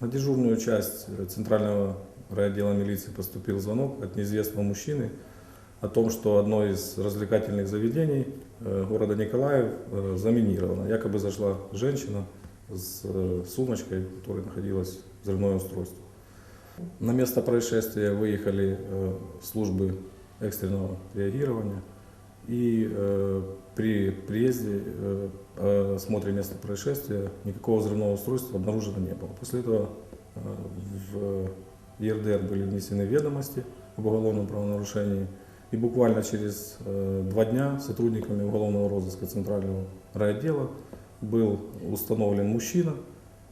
На дежурную часть Центрального райотдела милиции поступил звонок от неизвестного мужчины о том, что одно из развлекательных заведений э, города Николаев э, заминировано. Якобы зашла женщина с э, сумочкой, в которой находилось взрывное устройство. На место происшествия выехали службы экстренного реагирования. И э, при приезде, э, осмотре места происшествия никакого взрывного устройства обнаружено не было. После этого э, в ЕРДР были внесены ведомости об уголовном правонарушении. И буквально через э, два дня сотрудниками уголовного розыска Центрального райотдела был установлен мужчина,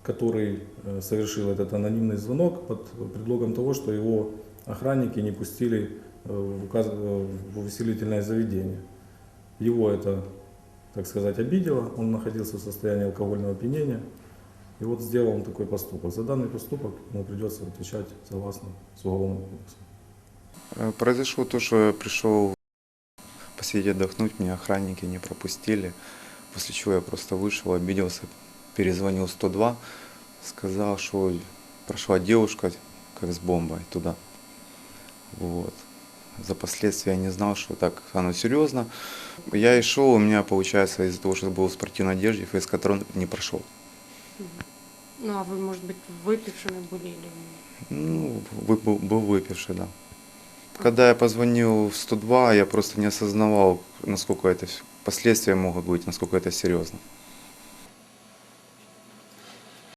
который э, совершил этот анонимный звонок под предлогом того, что его охранники не пустили э, в, в увеселительное заведение. Его это, так сказать, обидело, он находился в состоянии алкогольного опьянения. И вот сделал он такой поступок. За данный поступок ему придется отвечать согласно с уголовным кодексом. Э, Произошло то, что я пришел посидеть отдохнуть, меня охранники не пропустили. После чего я просто вышел, обиделся, перезвонил 102, сказал, что прошла девушка как с бомбой туда. Вот. За последствия я не знал, что так оно серьезно. Я и шел, у меня получается из-за того, что был в спортивной одежде, фейскатрон не прошел. Ну, а вы, может быть, выпившими были или... Ну, вы- был, был выпивший, да. Когда я позвонил в 102, я просто не осознавал, насколько это последствия могут быть, насколько это серьезно.